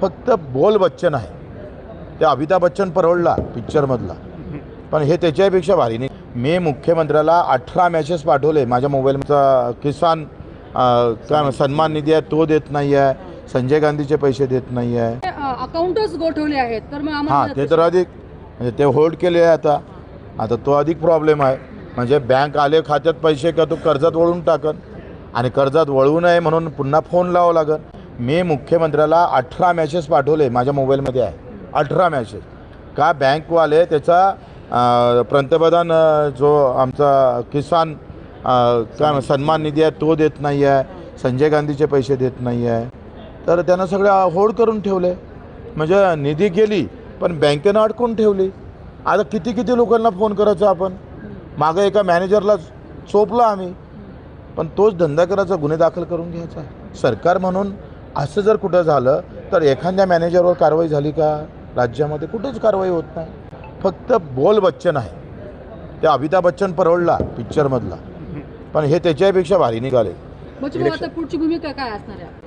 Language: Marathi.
फक्त बोल बच्चन आहे. ते अमिताभ बच्चन परवडला पिक्चरमधला. पण हे त्याच्यापेक्षा भारी नाही. मी मुख्यमंत्र्याला अठरा मॅसेज पाठवले. माझ्या मोबाईलचा किसान काय सन्मान निधी आहे तो देत नाही आहे संजय गांधीचे पैसे देत नाही आहे अकाउंटच गोठवले आहेत. तर मग हां ते तर अधिक म्हणजे ते होल्ड केले आहे आता. आता तो अधिक प्रॉब्लेम आहे. म्हणजे बँक आले खात्यात पैसे का तो कर्जात वळून टाकन. आणि कर्जात वळू नये म्हणून पुन्हा फोन लावावं लागन. मी मुख्यमंत्र्याला अठरा मॅसेज पाठवले माझ्या मोबाईलमध्ये आहे. अठरा मॅसेज का बँकवाले त्याचा पंतप्रधान जो आमचा किसान काय सन्मान निधी आहे तो देत नाही आहे संजय गांधीचे पैसे देत नाही आहे तर त्यांना सगळं होड करून ठेवले. म्हणजे निधी गेली पण बँकेनं अडकून ठेवली. आता किती किती लोकांना फोन करायचा आपण? मागं एका मॅनेजरला चोपलं आम्ही. पण तोच धंदा करायचा गुन्हे दाखल करून घ्यायचा. सरकार म्हणून असं जर कुठं झालं तर एखाद्या मॅनेजरवर कारवाई झाली का? राज्यामध्ये कुठेच कारवाई होत नाही. फक्त बोल बच्चन आहे. ते अमिताभ बच्चन परवडला पिक्चरमधला. पण हे त्याच्यापेक्षा भारी निघाले. पुढची भूमिका काय असणार आहे?